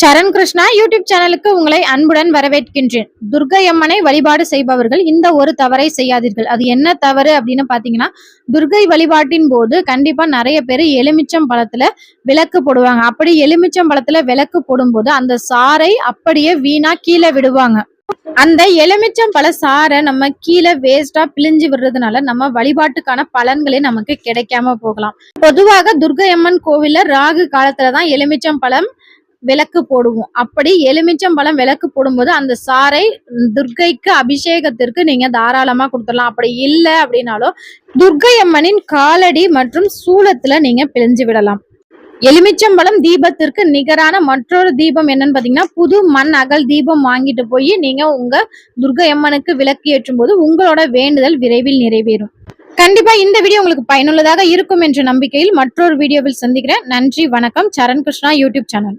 சரண் Krishna YouTube சேனலுக்கு உங்களை அன்புடன் வரவேற்கின்றேன். துர்கை அம்மனை வழிபாடு செய்பவர்கள் இந்த ஒரு தவறை செய்யாதீர்கள். அது என்ன தவறு அப்படின்னு பாத்தீங்கன்னா துர்கை வழிபாட்டின் போது கண்டிப்பா நிறைய பேர் எலுமிச்சம் பழத்துல விளக்கு போடுவாங்க. அப்படி எலுமிச்சம் பழத்துல விளக்கு போடும்போது அந்த சாறை அப்படியே வீணா கீழே விடுவாங்க. அந்த எலுமிச்சம் பழ சாறை நம்ம கீழே வேஸ்டா பிழிஞ்சு விடுறதுனால நம்ம வழிபாட்டுக்கான பலன்களே நமக்கு கிடைக்காம போகலாம். பொதுவாக துர்கை அம்மன் கோவில்ல ராகு காலத்துலதான் எலுமிச்சம் பழம் விளக்கு போடுவோம். அப்படி எலுமிச்சம்பழம் விளக்கு போடும்போது அந்த சாறை துர்க்கைக்கு அபிஷேகத்திற்கு நீங்க தாராளமா கொடுத்துடலாம். அப்படி இல்லை அப்படின்னாலும் துர்க்கை அம்மனின் காலடி மற்றும் சூளத்துல நீங்க பிழிஞ்சு விடலாம். எலுமிச்சம்பழம் தீபத்திற்கு நிகரான மற்றொரு தீபம் என்னன்னு பாத்தீங்கன்னா புது மண் அகல் தீபம் வாங்கிட்டு போய் நீங்க உங்க துர்க்கை அம்மனுக்கு விளக்கு ஏற்றும் போது உங்களோட வேண்டுதல் விரைவில் நிறைவேறும். கண்டிப்பா இந்த வீடியோ உங்களுக்கு பயனுள்ளதாக இருக்கும் என்ற நம்பிக்கையில் மற்றொரு வீடியோவில் சந்திக்கிறேன். நன்றி வணக்கம். Charan Krishna YouTube channel.